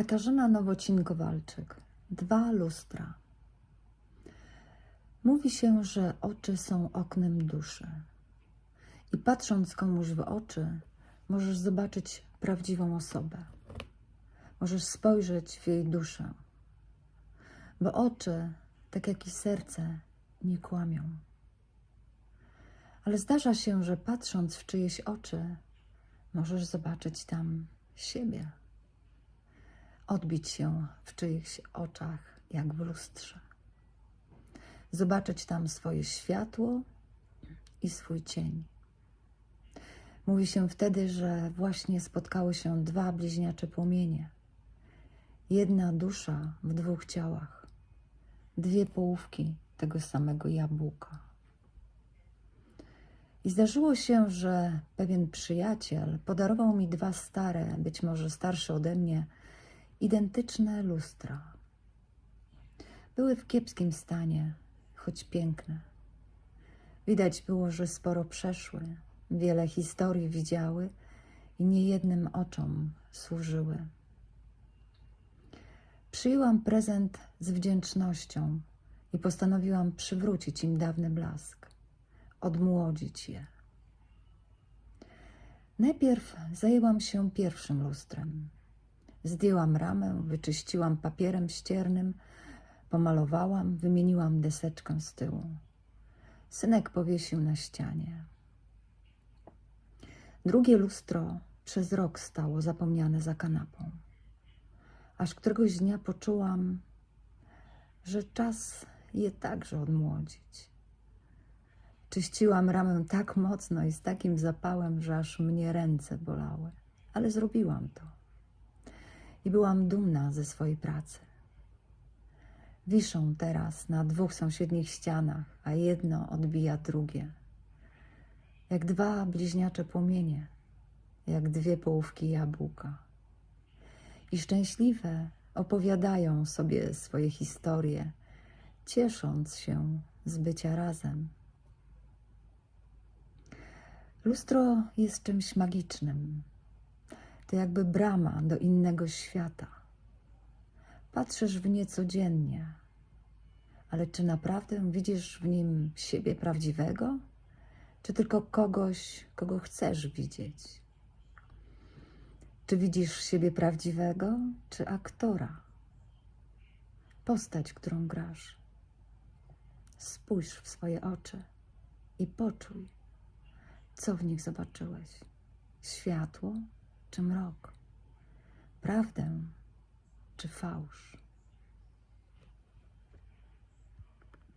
Katarzyna Nowocin-Kowalczyk. Dwa lustra. Mówi się, że oczy są oknem duszy. I patrząc komuś w oczy, możesz zobaczyć prawdziwą osobę. Możesz spojrzeć w jej duszę. Bo oczy, tak jak i serce, nie kłamią. Ale zdarza się, że patrząc w czyjeś oczy, możesz zobaczyć tam siebie odbić się w czyichś oczach, jak w lustrze. Zobaczyć tam swoje światło i swój cień. Mówi się wtedy, że właśnie spotkały się dwa bliźniacze płomienie. Jedna dusza w dwóch ciałach, dwie połówki tego samego jabłka. I zdarzyło się, że pewien przyjaciel podarował mi dwa stare, być może starsze ode mnie, identyczne lustra. Były w kiepskim stanie, choć piękne. Widać było, że sporo przeszły, wiele historii widziały i niejednym oczom służyły. Przyjęłam prezent z wdzięcznością i postanowiłam przywrócić im dawny blask, odmłodzić je. Najpierw zajęłam się pierwszym lustrem. Zdjęłam ramę, wyczyściłam papierem ściernym, pomalowałam, wymieniłam deseczkę z tyłu. Synek powiesił na ścianie. Drugie lustro przez rok stało zapomniane za kanapą. Aż któregoś dnia poczułam, że czas je także odmłodzić. Czyściłam ramę tak mocno i z takim zapałem, że aż mnie ręce bolały, ale zrobiłam to i byłam dumna ze swojej pracy. Wiszą teraz na dwóch sąsiednich ścianach, a jedno odbija drugie. Jak dwa bliźniacze płomienie, jak dwie połówki jabłka. I szczęśliwe opowiadają sobie swoje historie, ciesząc się z bycia razem. Lustro jest czymś magicznym, jakby brama do innego świata. Patrzysz w nie codziennie, ale czy naprawdę widzisz w nim siebie prawdziwego, czy tylko kogoś, kogo chcesz widzieć? Czy widzisz siebie prawdziwego, czy aktora? Postać, którą grasz. Spójrz w swoje oczy i poczuj, co w nich zobaczyłeś. Światło czy mrok, prawdę czy fałsz.